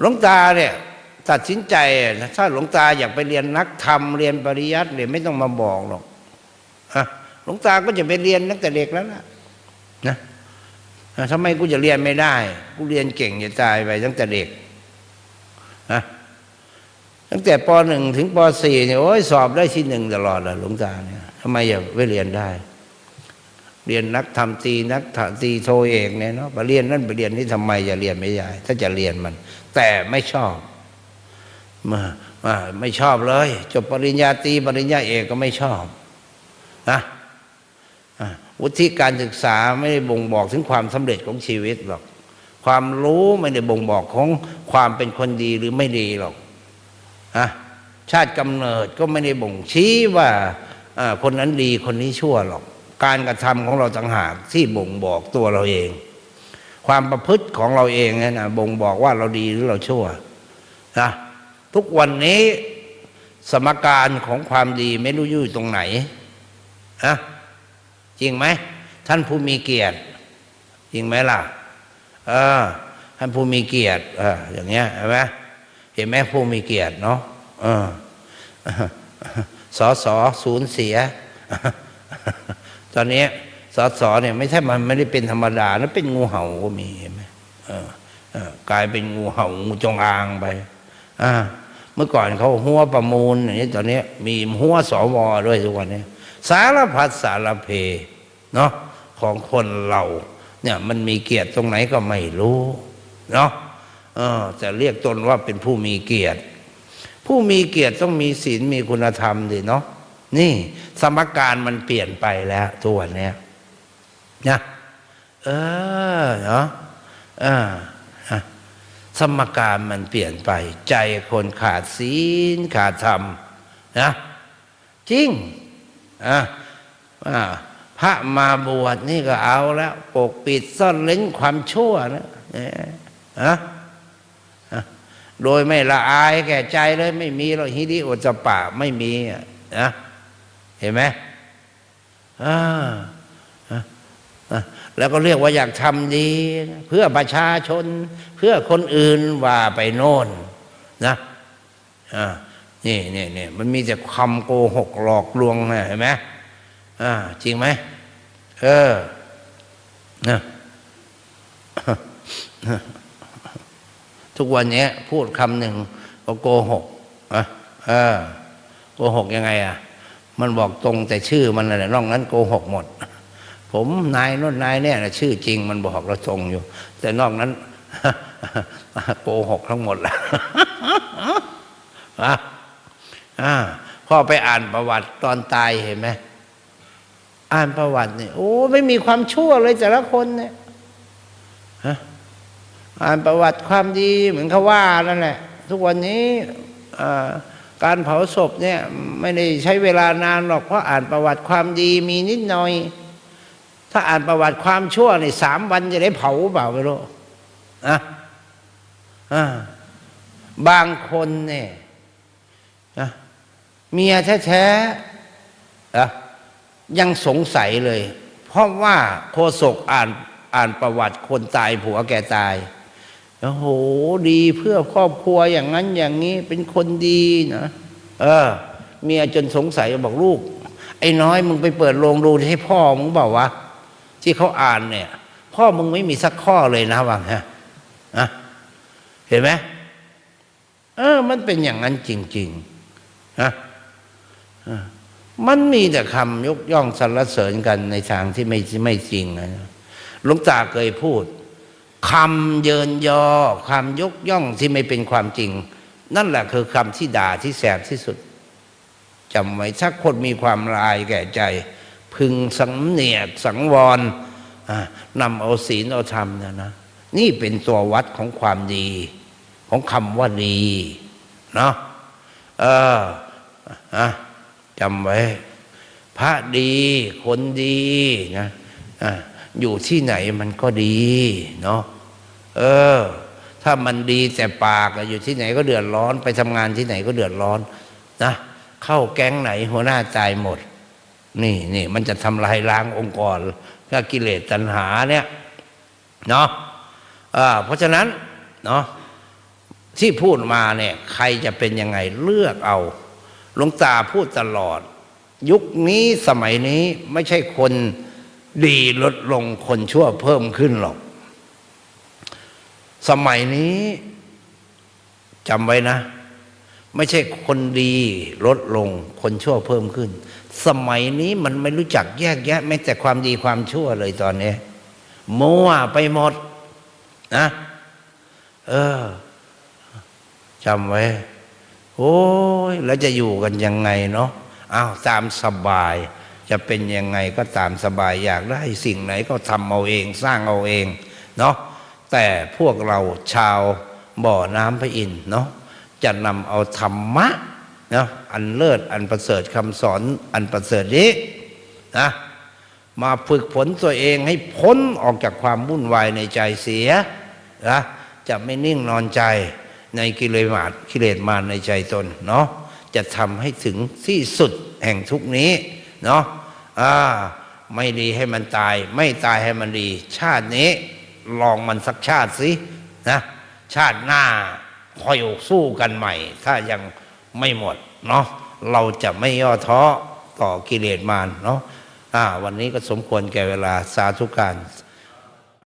หลวงตาเนี่ยตัดสินใจนะถ้าหลวงตาอยากไปเรียนนักธรรมเรียนปริยัติเนี่ยไม่ต้องมาบอกหรอกอะหลวงตาก็จะไปเรียนตั้งแต่เด็กแล้วล่ะนะทำไมกูจะเรียนไม่ได้ กูเรียนเก่งจะตายไปตั้งแต่เด็กนะตั้งแต่ปหนึ่งถึงปสี่เนี่ยโอ้ยสอบได้ที่หนึ่งตลอดเลยหลวงตาเนี่ยทำไมอย่าไปเรียนได้ เรียนนักธรรมตรีนักตีโทเอกเนี่ยเนาะไปเรียนนั่นไปเรียนนี่ทำไมจะเรียนไม่ได้ถ้าจะเรียนมัน แต่ไม่ชอบมามาไม่ชอบเลย จบปริญญาตรีปริญญาเอกก็ไม่ชอบนะวุฒิการศึกษาไม่ได้บ่งบอกถึงความสำเร็จของชีวิตหรอก ความรู้ไม่ได้บ่งบอกของความเป็นคนดีหรือไม่ดีหรอกอะชาติกำเนิดก็ไม่ได้บ่งชี้ว่าคนนั้นดีคนนี้ชั่วหรอก การกระทำของเราต่างหากที่บ่งบอกตัวเราเอง ความประพฤติของเราเองเนยนะบ่งบอกว่าเราดีหรือเราชั่วนะทุกวันนี้สมการของความดีไม่รู้อยู่ตรงไหนนะจริงไหมท่านผู้มีเกียรติ จริงไหมล่ะเออท่านผู้มีเกียรติเอออย่างเงี้ยเห็นไหมเห็นไหมผู้มีเกียรติเนาะเออสอสอสูญเสีย ตอนนี้สอสอเนี่ยไม่ใช่มันไม่ได้เป็นธรรมดานะเป็นงูเห่าก็มีเห็นไหมเออกลายเป็นงูเห่างูจงอางไปอ่าเมื่อก่อนเขาหัวประมูลอย่างนี้ตอนนี้มีหัวสวด้วยทุกวันนี้ สารพัดสารเพเนาะของคนเราเนี่ยมันมีเกียรติตรงไหนก็ไม่รู้เนาะเออจะเรียกตนว่าเป็นผู้มีเกียรติ ผู้มีเกียรติต้องมีศีลมีคุณธรรมดิเนาะ นี่สมการมันเปลี่ยนไปแล้วทุกวันนี้นะเออเนาะเออสมการมันเปลี่ยนไป ใจคนขาดศีลขาดธรรมนะจริงอะอ่าพระมาบวชนี่ก็เอาแล้ว ปกปิดซ่อนเล้นความชั่วนะนะโดยไม่ละอายแก่ใจเลย ไม่มีหรอกฮิริโอตสปะไม่มีนะ เห็นไหมอ่าแล้วก็เรียกว่าอยากทำดี เพื่อประชาชน เพื่อคนอื่นว่าไปโน่นนะอ่านี่นี่นี่มันมีแต่คำโกหกหลอกลวงนะเห็นไหมอ่าจริงไหมเออนะทุกวันนี้พูดคำหนึ่งก็โกหกอะเออโกหกยังไงอะ มันบอกตรงแต่ชื่อมันอะไรนอกนั้นโกหกหมด ผมนายโน้นนายเนี่ยนะชื่อจริงมันบอกเราตรงอยู่ แต่นอกนั้นโกหกทั้งหมดและอะอ่าพ่อไปอ่านประวัติตอนตายเห็นไหมอ่านประวัติเนี่ยโอ้ไม่มีความชั่วเลยแต่ละคนเนี่ยฮะอ่านประวัติความดีเหมือนเขาว่านั่นแหละทุกวันนี้อ่า การเผาศพเนี่ยไม่ได้ใช้เวลานานหรอกเพราะอ่านประวัติความดีมีนิดหน่อย ถ้าอ่านประวัติความชั่วนี่สามวันจะได้เผาเปล่าไม่รู้อะอ่าบางคนเนี่ยนะเมียแท้ๆอะยังสงสัยเลย เพราะว่าโคศกอ่านอ่านประวัติคนตายผัวแกตาย โอ้โหดีเพื่อครอบครัวอย่างนั้นอย่างนี้เป็นคนดีนะเออ เมียจนสงสัยบอกลูก ไอ้น้อยมึงไปเปิดโรงดูให้พ่อมึงบอกว่าที่เขาอ่านเนี่ย พ่อมึงไม่มีสักข้อเลยนะวังฮะอะเห็นไหมเออ มันเป็นอย่างนั้นจริงๆนะมันมีแต่คำยกย่องสรรเสริญกันในทางที่ไม่ไม่จริงนะหลวงตาเคยพูด คำเยินยอคำยกย่องที่ไม่เป็นความจริง นั่นแหละคือคำที่ด่าที่แสบที่สุดจำไว้ถ้าคนมีความลายแก่ใจ พึงสังเนียดสังวรนำเอาศีลเอาธรรมนะนะนี่เป็นตัววัดของความดี ของคำว่าดีเนาะเอออจำไว้ พระดีคนดีนะ อยู่ที่ไหนมันก็ดีเนาะเออ ถ้ามันดีแต่ปากอยู่ที่ไหนก็เดือดร้อน ไปทำงานที่ไหนก็เดือดร้อนนะเข้าแก๊งไหนหัวหน้าตายหมด นี่นี่มันจะทำลายล้างองค์กรก็กิเลสตัณหาเนี่ยเนาะเพราะฉะนั้นเนาะที่พูดมาเนี่ยใครจะเป็นยังไงเลือกเอาหลวงตาพูดตลอด ยุคนี้สมัยนี้ไม่ใช่คน ดีลดลงคนชั่วเพิ่มขึ้นหรอก สมัยนี้จำไว้นะ ไม่ใช่คนดีลดลง คนชั่วเพิ่มขึ้น สมัยนี้มันไม่รู้จักแยกแยะแม้แต่ความดีความชั่วเลยตอนนี้มั่วไปหมดนะ เออจำไว้ โอ้ยแล้วจะอยู่กันยังไงเนาะอ้าวตามสบาย จะเป็นยังไงก็ตามสบายอยากได้สิ่งไหนก็ทำเอาเองสร้างเอาเองเนาะแต่พวกเราชาวบ่อน้ำพระอินทร์เนาะจะนำเอาธรรมะเนาะอันเลิศอันประเสริฐคำสอนอันประเสริฐนี้นะมาฝึกฝนตัวเองให้พ้นออกจากความวุ่นวายในใจเสียนะจะไม่นิ่งนอนใจในกิเลสมาดกิเลสมารในใจตนเนาะจะทำให้ถึงที่สุดแห่งทุกนี้ เนาะอ่าไม่ดีให้มันตาย ไม่ตายให้มันดี ชาตินี้ลองมันสักชาติสินะชาติหน้าคอยสู้กันใหม่ ถ้ายังไม่หมดเนาะเราจะไม่ย่อท้อต่อกิเลสมารเนาะอ่าวันนี้ก็สมควรแก่เวลาสาธุการ